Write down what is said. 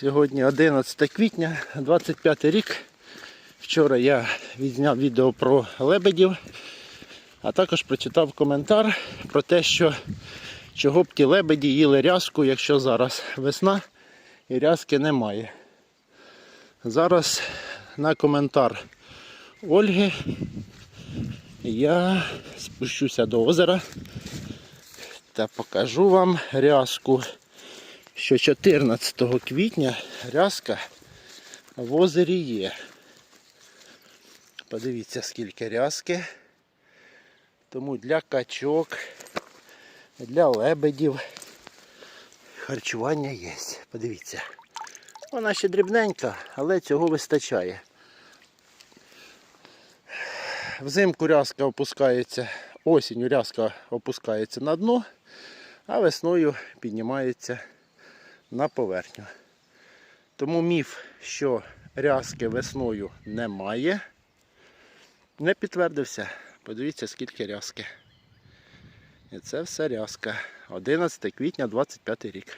Сьогодні 11 квітня, 25 рік. Вчора я відзняв відео про лебедів, а також прочитав коментар про те, що чого б ті лебеді їли рязку, якщо зараз весна і рязки немає. Зараз на коментар Ольги я спущуся до озера та покажу вам рязку, що 14 квітня рязка в озері є. Подивіться, скільки рязки. Тому для качок, для лебедів харчування є. Подивіться. Вона ще дрібненька, але цього вистачає. Взимку рязка опускається, осінню рязка опускається на дно, а весною піднімається на поверхню. Тому міф, що рязки весною немає, не підтвердився. Подивіться, скільки рязки. І це все рязка. 11 квітня 25 рік.